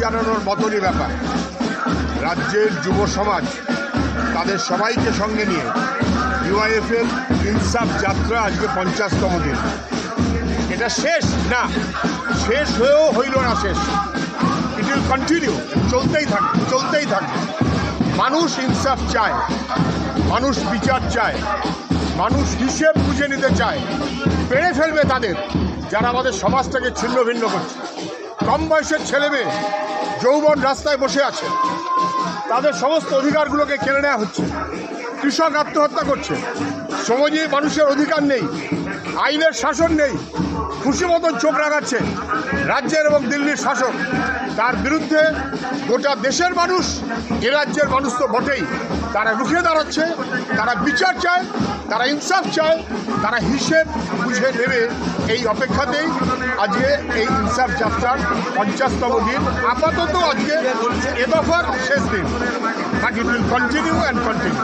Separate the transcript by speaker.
Speaker 1: জানানোর মতনই ব্যাপার। রাজ্যের যুব সমাজ, তাদের সবাইকে সঙ্গে নিয়ে ইউআইএফের ইনসাফ যাত্রা আজকে পঞ্চাশতম দিন। এটা শেষ? না। শেষ হয়েও হইল না শেষ। ইট উইল কন্টিনিউ চলতেই থাকবে চলতেই থাকবে মানুষ ইনসাফ চায়। মানুষ বিচার চায়। মানুষ হিসেব বুঝে নিতে চায়। পেরে ফেলবে তাদের, যারা আমাদের সমাজটাকে ছিন্ন ভিন্ন করছে। কম বয়সের ছেলে মেয়ে যৌবন রাস্তায় বসে আছে। তাদের সমস্ত অধিকারগুলোকে কেড়ে নেওয়া হচ্ছে। কৃষক আত্মহত্যা করছে। সমাজে মানুষের অধিকার নেই, আইনের শাসন নেই, খুশি মতন চোখ রাখাচ্ছে রাজ্যের এবং দিল্লির শাসক। তার বিরুদ্ধে গোটা দেশের মানুষ, এ রাজ্যের মানুষ তো বটেই। তারা রুখে দাঁড়াচ্ছে, তারা বিচার চায়, তারা ইনসাফ চায়, তারা হিসেব বুঝে নেবে এই অপেক্ষাতেই আজকে এই ইনসাফ যাত্রার পঞ্চাশতম দিন। আপাতত আজকে এ দফার শেষ দিন। But it will continue and continue